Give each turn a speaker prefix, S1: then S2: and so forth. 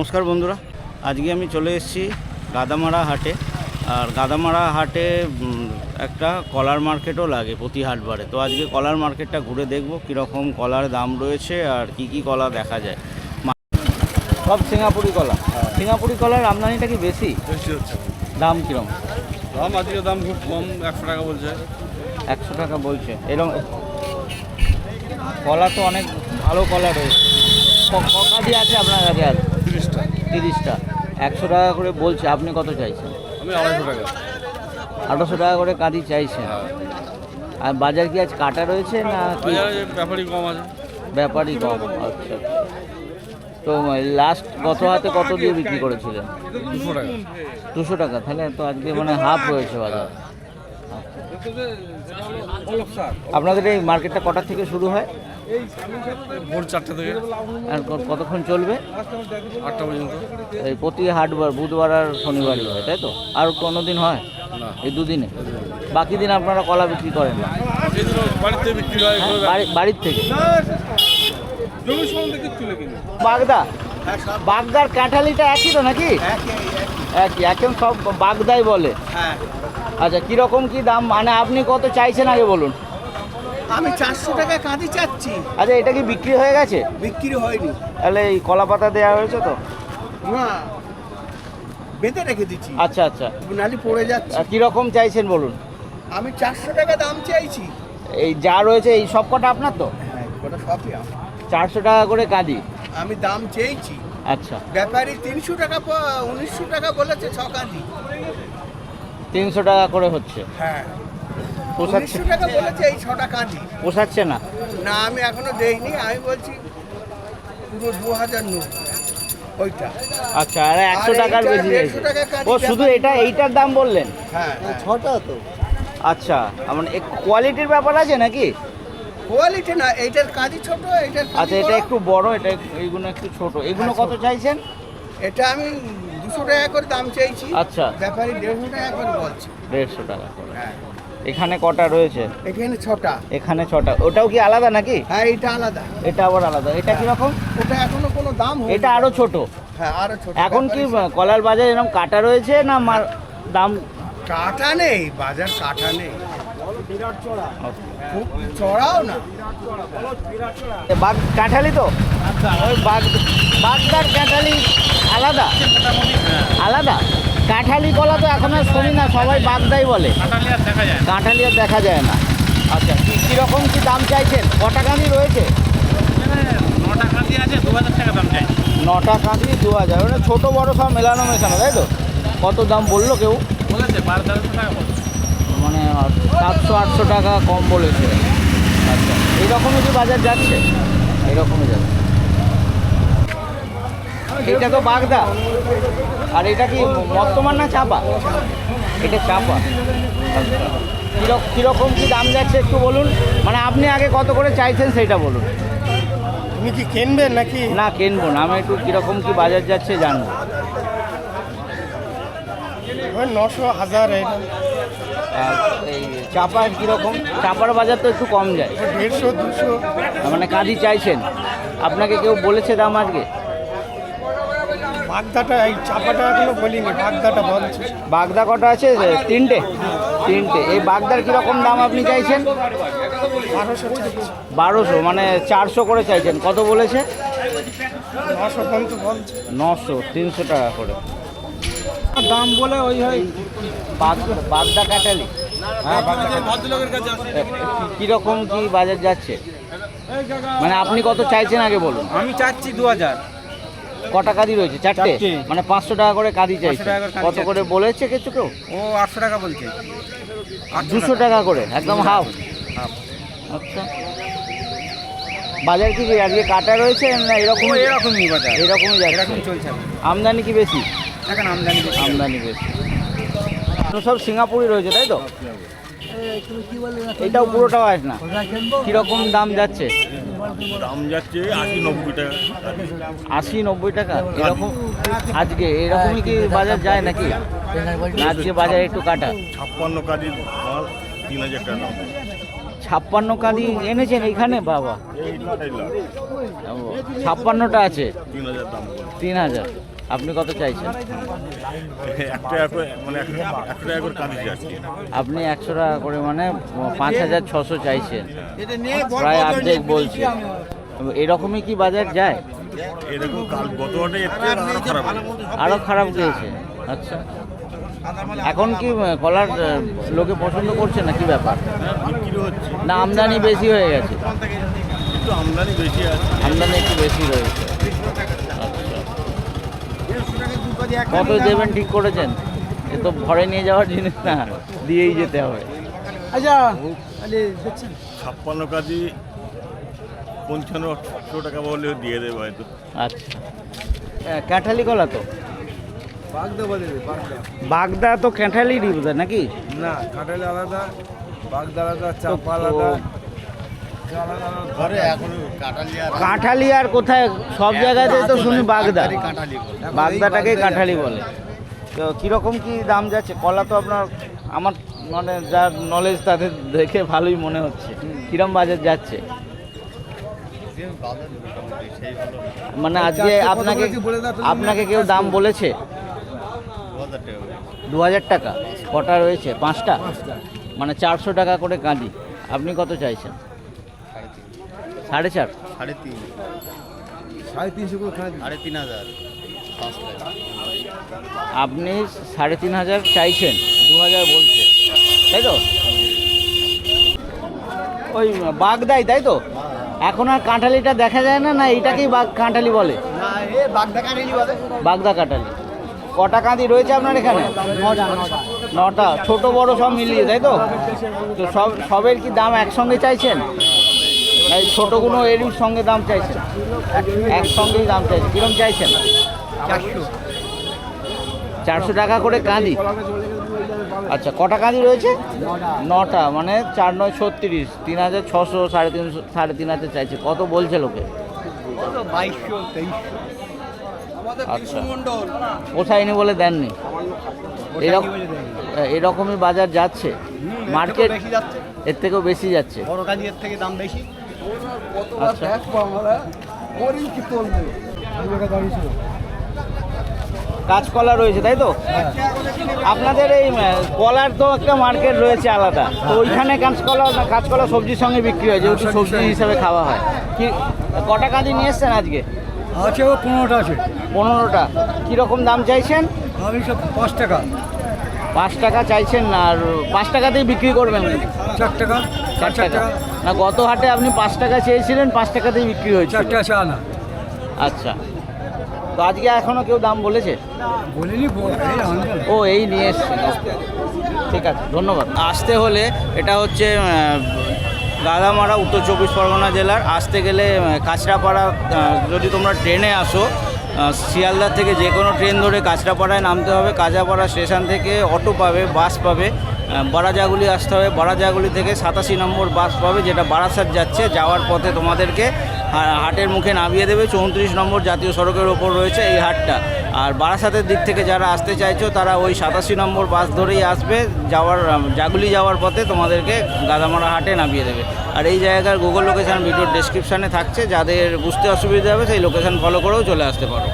S1: নমস্কার বন্ধুরা। আজকে আমি চলে এসেছি গাদামারা হাটে। আর গাদামারা হাটে একটা কলার মার্কেটও লাগে প্রতি হাটবারে তো আজকে কলার মার্কেটটা ঘুরে দেখব কীরকম কলার দাম রয়েছে আর কি কি কলা দেখা যায়। সব সিঙ্গাপুরি কলা। সিঙ্গাপুরি কলার আমদানিটা কি বেশি?
S2: বেশি হচ্ছে।
S1: দাম কীরকম?
S2: দাম আজকে দাম খুব কম একশো টাকা বলছে।
S1: একশো টাকা বলছে। এরকম কলা তো অনেক ভালো কলা রয়েছে। ক- ক আছে আপনার কাছে আর
S2: তিরিশটা।
S1: একশো টাকা করে বলছে আপনি কত চাইছেন?
S2: আমি আড়াইশো টাকা।
S1: আঠারোশো টাকা করে কাঁদি চাইছেন?
S2: হ্যাঁ।
S1: আর বাজার কি আজ কাটা রয়েছে না কি?
S2: ব্যাপারই কম আছে।
S1: ব্যাপারই কম আচ্ছা তো লাস্ট গত হাতে কত দিয়ে বিক্রি করেছিলেন?
S2: দুশো টাকা।
S1: দুশো টাকা তাহলে তো আজকে মানে হাফ রয়েছে বাজার। আপনাদের এই মার্কেটটা কটার থেকে শুরু হয়?
S2: ভোর চারটে থেকে।
S1: আর কতক্ষণ চলবে?
S2: আটটা পর্যন্ত।
S1: এই প্রতি হাটবার বুধবার আর শনিবারই হয় তাই তো? আর কোনো দিন হয়?
S2: না।
S1: এই দুদিনে? বাকি দিন আপনারা কলা বিক্রি করেন না?
S2: সেদিন বাড়িতে বিক্রি হয়
S1: হ্যাঁ, বাড়ি- বাড়ির থেকে? বাগদা? বাগদার কাঁঠালিটা একই তো নাকি? একই এখন সব বাগদাই বলে।
S3: হ্যাঁ।
S1: আচ্ছা কীরকম কি দাম? মানে আপনি কত চাইছেন আগে বলুন।
S3: আমি চারশো টাকা কাঁদি চাচ্ছি।
S1: আচ্ছা এটা কি বিক্রি হয়ে গেছে?
S3: বিক্রি হয়নি।
S1: তাহলে এই কলা পাতা দেওয়া হয়েছে তো?
S3: না বেঁধে রেখে দিচ্ছি।
S1: আচ্ছা আচ্ছা।
S3: নালি পড়ে যাচ্ছে।
S1: আর কীরকম চাইছেন বলুন?
S3: আমি চারশো টাকা দাম চাইছি।
S1: এই যা রয়েছে এই সব কটা আপনার তো?
S3: হ্যাঁ সবই আমার।
S1: চারশো টাকা করে কাঁদি।
S3: আমি দাম চেয়েছি
S1: আচ্ছা।
S3: ব্যাপারী তিনশো টাকা উনিশশো টাকা বলেছে ছ কাঁদি।
S1: তিনশো টাকা করে হচ্ছে।
S3: হ্যাঁ।
S1: পোষাচ্ছে
S3: উনিশশো টাকা বলেছে এই ছটা কাঁদি
S1: পোষাচ্ছে না।
S3: না আমি এখনও দেইনি আমি বলছি পুরো দু হাজার নোট ওইটা।
S1: আচ্ছা আর একশো টাকার বেশি
S3: দেড়শো টাকা
S1: ও শুধু এটা এইটার দাম বললেন?
S3: হ্যাঁ ছটা তো।
S1: আচ্ছা মানে কোয়ালিটির ব্যাপার আছে নাকি?
S3: কোয়ালিটি না এইটার কাজই ছোট এইটার
S1: আচ্ছা এটা
S3: বড়।
S1: একটু বড় এটা এইগুলো একটু ছোট। এগুলো কত চাইছেন?
S3: এটা আমি দুশো টাকা করে দাম চাইছি।
S1: আচ্ছা।
S3: ব্যাপারী দেড়শো টাকা করে বলছে।
S1: দেড়শো টাকা করে।
S3: হ্যাঁ।
S1: এখানে কটা রয়েছে?
S3: এখানে ছটা।
S1: এখানে ছটা। ওটাও কি আলাদা নাকি?
S3: হ্যাঁ এটা আলাদা।
S1: এটা আবার আলাদা। এটা কীরকম?
S3: ওটা এখনও কোনো দাম।
S1: এটা আরও ছোট।
S3: হ্যাঁ আরও ছোট।
S1: এখন কি কলার বাজার এরকম কাটা রয়েছে না মার দাম?
S3: কাটা নেই বাজার কাটা নেই। চড়াও না।
S1: বাগ কাঁঠালি তো? ওই বাগ বাগদার কাঁঠালি আলাদা? আলাদা? কাঁঠালি কলা তো এখন আর শুনি না সবাই বাগদাই বলে। কাঁঠালি আর দেখা যায় না। আচ্ছা কীরকম কি দাম চাইছেন? কটা কাঁদি রয়েছে?
S2: নটা কাঁদি আছে দু হাজার টাকা দাম চাই
S1: নটা কাঁদি দু হাজার। মানে ছোটো বড়ো সব মেলানো মেশানো তাই তো? কত দাম বলল কেউ?
S2: বলেছে বারো তেরোশো টাকা
S1: মানে সাতশো আটশো টাকা কম বলেছে। আচ্ছা এইরকমই কি বাজার যাচ্ছে? এইরকমই যাচ্ছে। এটা তো বাগদা। আর এটা কি বর্তমান না চাপা? এটা চাপা। কীরকম কিরক- কীরকম কি দাম যাচ্ছে একটু বলুন? মানে আপনি আগে কত করে চাইছেন সেটা বলুন।
S3: তুমি কি কিনবেন নাকি?
S1: না কিনবো না। আমি একটু কীরকম কি বাজার যাচ্ছে জানব।
S3: নশো হাজার
S1: আর এই চাপা কীরকম? চাপার বাজার তো একটু কম যায়।
S3: দেড়শো দুশো।
S1: মানে কাঁদি চাইছেন। আপনাকে কেউ বলেছে দাম আজকে?
S3: বাগদাটা এই চাপাটা এখনও বলিনি বাগদাটা বলছে
S1: বাগদা কটা আছে? তিনটে। তিনটে। এই বাগদার কীরকম দাম আপনি চাইছেন?
S3: বারোশো
S1: বারোশো মানে চারশো করে চাইছেন। কত বলেছে?
S3: নশো পর্যন্ত বলছে।
S1: নশো তিনশো টাকা করে।
S3: দাম বলে ওই হয়।
S1: বাগ- বাগদা কাটালি
S3: হ্যাঁ
S1: কীরকম কি বাজার যাচ্ছে? মানে আপনি কত চাইছেন আগে বলুন।
S4: আমি চাচ্ছি দু হাজার।
S1: কটা কাদি রয়েছে? চারটে। মানে পাঁচশো টাকা করে কাদি চাইছে।
S4: কাঁদি
S1: কত করে বলেছে কিছু কেউ?
S4: ও আটশো টাকা বলছে।
S1: দুশো টাকা। করে একদম হাফ। আচ্ছা। বাজার কি আজকে কাটা রয়েছে না এরকম?
S4: এরকমই বাজার।
S1: এরকমই যাচ্ছে।
S4: এরকম চলছে
S1: আমদানি কি বেশি?
S4: এখন আমদানি বেশি।
S1: আমদানি বেশি। তো সব সিঙ্গাপুরি রয়েছে তাই তো? এটাও পুরোটাও আস না। কীরকম দাম যাচ্ছে?
S2: দাম যাচ্ছে আশি নব্বই টাকা।
S1: আশি নব্বই টাকা? এরকম আজকে এরকমই কি বাজার যায় নাকি? আজকে বাজার একটু কাটা।
S2: ছাপ্পান্ন কাজের মাল তিন হাজার টাকা
S1: ছাপ্পান্ন কাঁদি এনেছেন এখানে? বাবা। ছাপ্পান্নটা আছে।
S2: তিন হাজার।
S1: আপনি কত চাইছেন?
S5: মানে
S1: আপনি একশো টাকা করে মানে পাঁচ হাজার ছশো চাইছেন। প্রায় অর্ধেক বলছে। এরকমই কি বাজার যায়?
S5: আরও খারাপ হয়েছে।
S1: গিয়েছে আচ্ছা। এখন কি কলার লোকে পছন্দ করছে না কি ব্যাপার না আমদানি বেশি হয়ে গেছে।
S5: আমদানি বেশি
S1: আমদানি একটু বেশি রয়েছে আচ্ছা কত দেবেন ঠিক করেছেন। এ তো ঘরে নিয়ে যাওয়ার জিনিস না দিয়েই যেতে হবে।
S5: ছাপ্পান্ন কাজি পঞ্চান্নশো টাকা বলে দিয়ে দেবে হয়তো।
S1: আচ্ছা। ক্যাঁঠালি কলা তো?
S3: বাগদা বলে বাগদা।
S1: বাগদা তো ক্যাঁঠালিরই বোধ নাকি?
S3: না কাঁঠালি আলাদা বাগদা আলাদা চাপা আলাদা
S5: ঘরে এখন কাটালি আর
S1: কাঁঠালি আর কোথায়? সব জায়গাতে তো শুনি বাগদা। বাগদাটাকেই কাঁঠালি বলে। তো কীরকম কি দাম যাচ্ছে? কলা তো আপনার আমার মানে যার নলেজ তাদের দেখে ভালোই মনে হচ্ছে। কিরম বাজার যাচ্ছে? মানে আজকে আপনাকে। আপনাকে কেউ দাম বলেছে? দু হাজার টাকা। কটা রয়েছে? পাঁচটা। মানে চারশো টাকা করে কাঁদি। আপনি কত চাইছেন? সাড়ে চার?
S5: সাড়ে তিন।
S3: সাড়ে তিনশো করে
S5: সাড়ে তিন হাজার।
S1: আপনি সাড়ে তিন হাজার চাইছেন দু হাজার বলছে তাই তো? ওই বাগদাই তাই তো? এখন আর কাঁঠালিটা দেখা যায় না না এইটাকেই বাগ কাঁঠালি বলে? বাগদা কাঁঠালি কটা কাঁদি রয়েছে আপনার এখানে? নটা। ছোট বড় সব মিলিয়ে তাই তো? তো সব সবের কি দাম একসঙ্গে চাইছেন? এই ছোটোগুলো এরই সঙ্গে দাম চাইছেন একসঙ্গেই দাম চাইছেন কীরকম চাইছেন? চারশো টাকা করে কাঁদি। আচ্ছা কটা কাঁদি রয়েছে? নটা মানে চার নয় ছত্রিশ। তিন হাজার ছশো সাড়ে তিনশো সাড়ে তিন হাজার চাইছে। কত বলছে লোকে? আচ্ছা। পোষায়নি বলে দেননি? এরকম এরকমই বাজার যাচ্ছে। মার্কেট এর থেকেও বেশি যাচ্ছে।
S4: বড় কাজের থেকে দাম বেশি।
S1: আচ্ছা। কাঁচকলা রয়েছে তাই তো? আপনাদের এই কলার তো একটা মার্কেট রয়েছে আলাদা। তো ওইখানে কাঁচকলা না কাঁচকলা সবজির সঙ্গে বিক্রি হয় যেহেতু সবজি হিসাবে খাওয়া হয়। কি কটা কাঁদি নিয়ে এসছেন আজকে?
S3: আছে ও পনেরোটা আছে।
S1: পনেরোটা। কীরকম দাম চাইছেন?
S3: আমি সব পাঁচ টাকা।
S1: পাঁচ টাকা চাইছেন না আর পাঁচ টাকাতেই বিক্রি করবেন।
S3: চার টাকা
S1: চার টাকা। না গত হাটে আপনি পাঁচ টাকা চেয়েছিলেন পাঁচ টাকাতেই বিক্রি হয়েছে
S3: আছে আনা।
S1: আচ্ছা। তো আজকে এখনও কেউ দাম বলেছে?
S3: বলিনি
S1: ও এই নিয়ে এসছে। ঠিক আছে ধন্যবাদ। আসতে হলে এটা হচ্ছে গাদামারা উত্তর চব্বিশ পরগনা জেলার। আসতে গেলে কাঁচরাপাড়া যদি তোমরা ট্রেনে আসো শিয়ালদা থেকে যে কোনো ট্রেন ধরে কাঁচরাপাড়ায় নামতে হবে। কাঁচাপাড়া স্টেশন থেকে অটো পাবে, বাস পাবে। বারাজাগুলি আসতে হবে। বারাজাগুলি থেকে সাতাশি নম্বর বাস পাবে, যেটা বারাসাত যাচ্ছে। যাওয়ার পথে তোমাদেরকে হাটের মুখে নামিয়ে দেবে। চৌত্রিশ নম্বর জাতীয় সড়কের ওপর রয়েছে এই হাটটা। আর বারাসাতের দিক থেকে যারা আসতে চাইছো, তারা ওই সাতাশি নম্বর বাস ধরেই আসবে। যাওয়ার, জাগুলি যাওয়ার পথে তোমাদেরকে গাদামারা হাটে নামিয়ে দেবে। আর এই জায়গার গুগল লোকেশান ভিডিওর ডেসক্রিপশানে থাকছে। যাদের বুঝতে অসুবিধা হবে, সেই লোকেশান ফলো করেও চলে আসতে পারো।